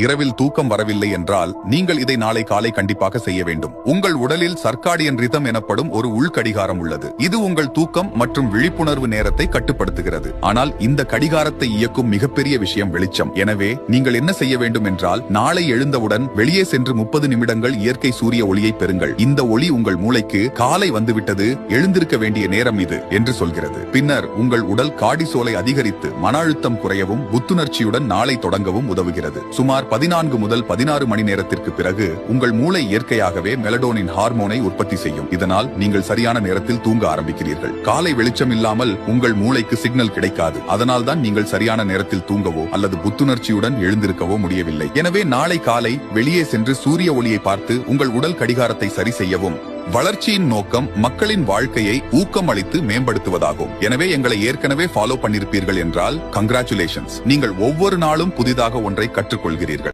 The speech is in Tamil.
இரவில் தூக்கம் வரவில்லை என்றால் நீங்கள் இதை நாளை காலை கண்டிப்பாக செய்ய வேண்டும். உங்கள் உடலில் சர்க்காடியன் ரிதம் எனப்படும் ஒரு உள்கடிகாரம் உள்ளது. இது உங்கள் தூக்கம் மற்றும் விழிப்புணர்வு நேரத்தை கட்டுப்படுத்துகிறது. ஆனால் இந்த கடிகாரத்தை இயக்கும் மிகப்பெரிய விஷயம் வெளிச்சம். எனவே நீங்கள் என்ன செய்ய வேண்டும் என்றால் நாளை எழுந்தவுடன் வெளியே சென்று முப்பது நிமிடங்கள் இயற்கை சூரிய ஒளியை பெறுங்கள். இந்த ஒளி உங்கள் மூளைக்கு காலை வந்துவிட்டது எழுந்திருக்க வேண்டிய நேரம் இது என்று சொல்கிறது. பின்னர் உங்கள் உடல் காடிசோலை அதிகரித்து மன அழுத்தம் குறையவும் புத்துணர்ச்சியுடன் நாளை தொடங்கவும் உதவுகிறது. சுமார் பதினான்கு முதல் பதினாறு மணி நேரத்திற்கு பிறகு உங்கள் மூளை இயற்கையாகவே மெலடோனின் ஹார்மோனை உற்பத்தி செய்யும். இதனால் நீங்கள் சரியான நேரத்தில் தூங்க ஆரம்பிக்கிறீர்கள். காலை வெளிச்சம் இல்லாமல் உங்கள் மூளைக்கு சிக்னல் கிடைக்காது. அதனால் தான் நீங்கள் சரியான நேரத்தில் தூங்கவோ அல்லது புத்துணர்ச்சியுடன் எழுந்திருக்கவோ முடியவில்லை. எனவே நாளை காலை வெளியே சென்று சூரிய ஒளியை பார்த்து உங்கள் உடல் கடிகாரத்தை சரி செய்யவும். வளர்ச்சியின் நோக்கம் மக்களின் வாழ்க்கையை ஊக்கம் அளித்து மேம்படுத்துவதாகும். எனவே எங்களை ஏற்கனவே ஃபாலோ பண்ணிருப்பீர்கள் என்றால் கங்க்ராச்சுலேஷன்ஸ் நீங்கள் ஒவ்வொரு நாளும் புதிதாக ஒன்றை கற்றுக்கொள்கிறீர்கள்.